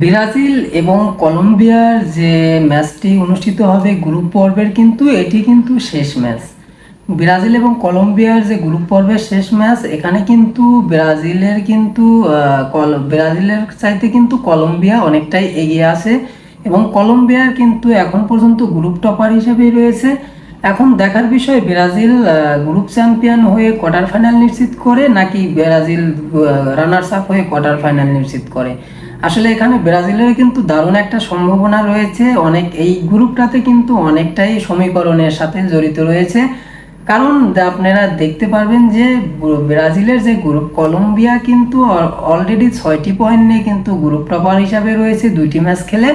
Brazil এবং কলম্বিয়ার যে ম্যাচটি অনুষ্ঠিত হবে গ্রুপ পর্বের কিন্তু এটি কিন্তু শেষ ম্যাচ। ব্রাজিল এবং কলম্বিয়ার যে গ্রুপ পর্বের শেষ ম্যাচ, এখানে কিন্তু ব্রাজিলের কিন্তু ব্রাজিলের চাইতে কিন্তু কলম্বিয়া অনেকটাই এগিয়ে আছে এবং কলম্বিয়ার কিন্তু এখন পর্যন্ত গ্রুপ টপার হিসেবেই রয়েছে। এখন দেখার বিষয়, ব্রাজিল গ্রুপ চ্যাম্পিয়ন হয়ে কোয়ার্টার ফাইনাল নিশ্চিত করে নাকি ব্রাজিল রানার্স আপ হয়ে কোয়ার্টার ফাইনাল নিশ্চিত করে? আসলে এখানে ব্রাজিলের কিন্তু দারুণ একটা সম্ভাবনা রয়েছে। অনেক, এই গ্রুপটাতে কিন্তু অনেকটাই সমীকরণের সাথে জড়িত রয়েছে। কারণ আপনারা দেখতে পারবেন যে ব্রাজিলের যে গ্রুপ, কলম্বিয়া কিন্তু অলরেডি ছয়টি পয়েন্ট নিয়ে কিন্তু গ্রুপ টপার হিসাবে রয়েছে, দুইটি ম্যাচ খেলে।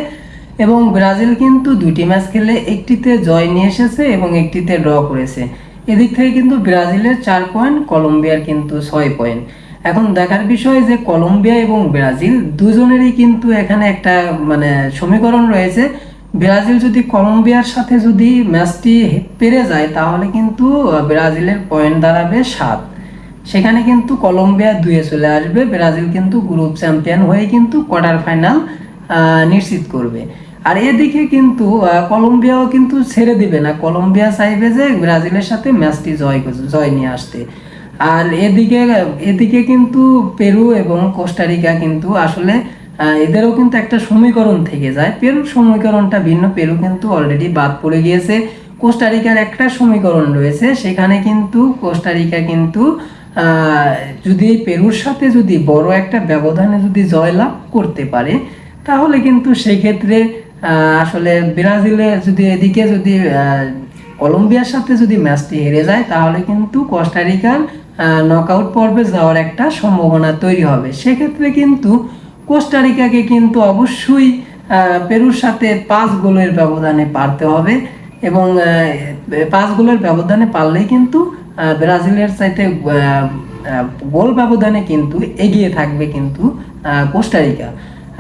এবং ব্রাজিল কিন্তু দুইটি ম্যাচ খেলে একটিতে জয় নিয়ে এসেছে এবং একটিতে ড্র করেছে। এদিক থেকে কিন্তু ব্রাজিলের চার পয়েন্ট কলম্বিয়ার কিন্তু ছয় পয়েন্ট এখন দেখার বিষয় যে কলম্বিয়া এবং ব্রাজিল দুজনেরই কিন্তু এখানে একটা মানে সমীকরণ রয়েছে। ব্রাজিল যদি কলম্বিয়ার সাথে যদি ম্যাচটি পেরে যায়, তাহলে কিন্তু ব্রাজিলের পয়েন্ট দাঁড়াবে সাত। সেখানে কিন্তু কলম্বিয়া দুয়ে চলে আসবে। ব্রাজিল কিন্তু গ্রুপ চ্যাম্পিয়ন হয়ে কিন্তু কোয়ার্টার ফাইনাল নিশ্চিত করবে। আর এদিকে কিন্তু কলম্বিয়াও কিন্তু ছেড়ে দিবে না। কলম্বিয়া চাইবে যে ব্রাজিলের সাথে ম্যাচটি জয় জয় নিয়ে আসতে। আর এদিকে এদিকে কিন্তু পেরু এবং কোস্টারিকা কিন্তু আসলে এদেরও কিন্তু একটা সমীকরণ থেকে যায়। পেরুর সমীকরণটা ভিন্ন, পেরু কিন্তু অলরেডি বাদ পড়ে গিয়েছে। কোস্টারিকার একটা সমীকরণ রয়েছে, সেখানে কিন্তু কোস্টারিকা কিন্তু যদি পেরুর সাথে যদি বড় একটা ব্যবধানে যদি জয়লাভ করতে পারে, তাহলে কিন্তু সেক্ষেত্রে আসলে ব্রাজিলে যদি এদিকে যদি কলম্বিয়ার সাথে যদি ম্যাচটি হেরে যায়, তাহলে কিন্তু কোস্টারিকার নকআউট পর্বে যাওয়ার একটা সম্ভাবনা তৈরি হবে। সেক্ষেত্রে কিন্তু কোস্টারিকাকে কিন্তু অবশ্যই পেরুর সাথে পাঁচ গোলের ব্যবধানে পারতে হবে এবং পাঁচ গোলের ব্যবধানে পারলেই কিন্তু ব্রাজিলের আহ, গোল ব্যবধানে কিন্তু এগিয়ে থাকবে কিন্তু কোস্টারিকা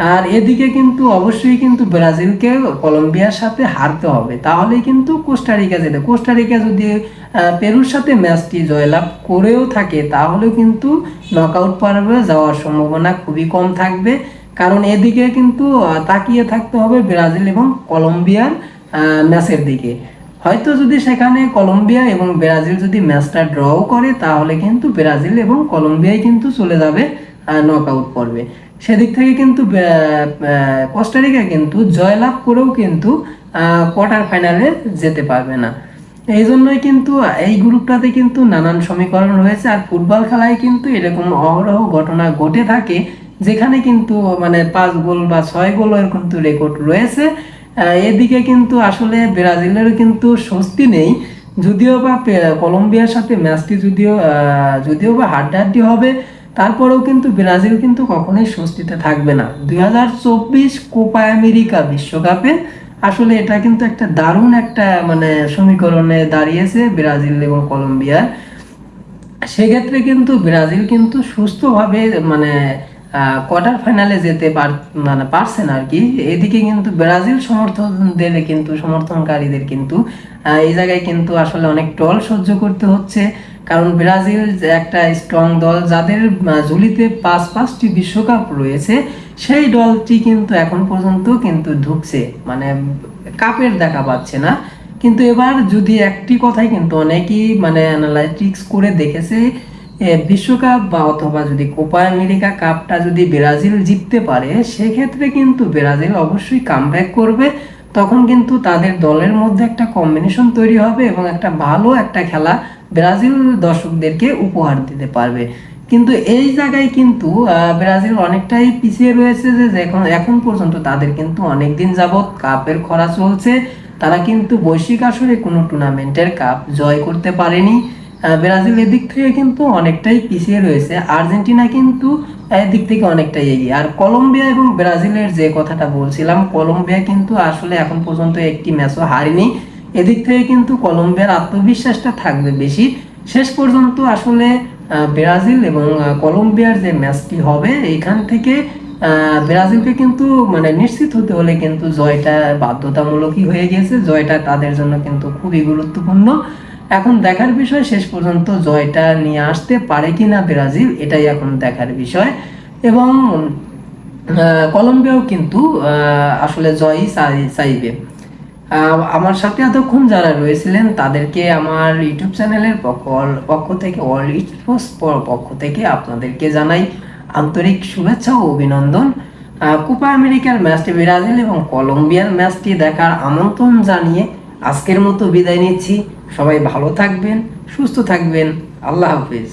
আর এদিকে কিন্তু অবশ্যই কিন্তু ব্রাজিলকে কলম্বিয়ার সাথে হারতে হবে। তাহলে কিন্তু কোস্টারিকা যেতে। কোস্টারিকা যদি পেরুর সাথে ম্যাচটি জয়লাভ করেও থাকে, তাহলে কিন্তু নকআউট পর্বে যাওয়ার সম্ভাবনা খুবই কম থাকবে। কারণ এদিকে কিন্তু তাকিয়ে থাকতে হবে ব্রাজিল এবং কলম্বিয়ার ম্যাচের দিকে। হয়তো যদি সেখানে কলম্বিয়া এবং ব্রাজিল যদি ম্যাচটা ড্রও করে, তাহলে কিন্তু ব্রাজিল এবং কলম্বিয়াই কিন্তু চলে যাবে নকআউট পর্বে। সেদিক থেকে কিন্তু কোস্টারিকা কিন্তু জয়লাভ করেও কিন্তু কোয়ার্টার ফাইনালে যেতে পারবে না। এই জন্যই কিন্তু, এই গ্রুপটাতে কিন্তু নানান সমীকরণ রয়েছে আর ফুটবল খেলায় কিন্তু এরকম অহরহ ঘটনা ঘটে থাকে, যেখানে কিন্তু মানে পাঁচ গোল বা ছয় গোলের কিন্তু রেকর্ড রয়েছে। এদিকে কিন্তু আসলে ব্রাজিলের কিন্তু স্বস্তি নেই। যদিও বা কলম্বিয়ার সাথে ম্যাচটি যদিও যদিও বা হাড্ডাহাড্ডি হবে তারপরেও কিন্তু ব্রাজিল কিন্তু কখনোই স্বস্তিতে থাকবে না। দুই হাজার চব্বিশ কোপা আমেরিকা বিশ্বকাপে আসলে এটা কিন্তু একটা দারুণ একটা মানে সমীকরণে দাঁড়িয়েছে ব্রাজিল এবং কলম্বিয়ার সেক্ষেত্রে কিন্তু ব্রাজিল কিন্তু সুস্থভাবে মানে কোয়ার্টার ফাইনালে যেতে পার মানে পারছে না আর কি এদিকে কিন্তু ব্রাজিল সমর্থকদের কিন্তু, সমর্থনকারীদের কিন্তু এই জায়গায় কিন্তু আসলে অনেক টল সহ্য করতে হচ্ছে। কারণ ব্রাজিল একটা স্ট্রং দল, যাদের ঝুলিতে পাঁচ, পাঁচটি বিশ্বকাপ রয়েছে, সেই দলটি কিন্তু এখন পর্যন্ত কিন্তু ঢুকছে। মানে কাপের দেখা পাচ্ছে না। কিন্তু এবার যদি একটি কথাই কিন্তু অনেকেই মানে অ্যানালাইটিক্স করে দেখেছে বিশ্বকাপ বা অথবা যদি কোপা আমেরিকা কাপটা যদি ব্রাজিল জিততে পারে, সেক্ষেত্রে কিন্তু ব্রাজিল অবশ্যই কামব্যাক করবে। তখন কিন্তু তাদের দলের মধ্যে একটা কম্বিনেশন তৈরি হবে এবং একটা ভালো একটা খেলা ব্রাজিল দর্শকদেরকে উপহার দিতে পারবে। কিন্তু এই জায়গায় কিন্তু ব্রাজিল অনেকটাই পিছিয়ে রয়েছে যে এখন এখন পর্যন্ত তাদের কিন্তু অনেক দিন যাবৎ কাপের খরা চলছে। তারা কিন্তু বৈশ্বিক আসরে কোনো টুর্নামেন্টের কাপ জয় করতে পারেনি। ব্রাজিল এদিক থেকে কিন্তু অনেকটাই পিছিয়ে রয়েছে। আর্জেন্টিনা কিন্তু এদিক থেকে অনেকটাই এগিয়ে। আর কলম্বিয়া এবং ব্রাজিলের যে কথাটা বলছিলাম, কলম্বিয়া কিন্তু আসলে এখন পর্যন্ত একটি ম্যাচও হারেনি। এদিক থেকে কিন্তু কলম্বিয়ার আত্মবিশ্বাসটা থাকবে বেশি। শেষ পর্যন্ত আসলে ব্রাজিল এবং কলম্বিয়ার যে ম্যাচটি হবে, এখান থেকে ব্রাজিলকে কিন্তু মানে নিশ্চিত হতে হলে কিন্তু জয়টা বাধ্যতামূলকই হয়ে গেছে। জয়টা তাদের জন্য কিন্তু খুবই গুরুত্বপূর্ণ। এখন দেখার বিষয়, শেষ পর্যন্ত জয়টা নিয়ে আসতে পারে কিনা ব্রাজিল, এটাই এখন দেখার বিষয়। এবং কলম্বিয়াও কিন্তু আসলে জয়ই চাই- চাইবে। আমার সাথে এতক্ষণ যারা রয়েছিলেন, তাদেরকে আমার ইউটিউব চ্যানেলের পক্ষ পক্ষ থেকে অল পক্ষ থেকে আপনাদেরকে জানাই আন্তরিক শুভেচ্ছা ও অভিনন্দন। কোপা আমেরিকার ম্যাচটি ব্রাজিল এবং কলম্বিয়ার ম্যাচটি দেখার আমন্ত্রণ জানিয়ে আজকের মতো বিদায় নিচ্ছি। সবাই ভালো থাকবেন, সুস্থ থাকবেন। আল্লাহ হাফিজ।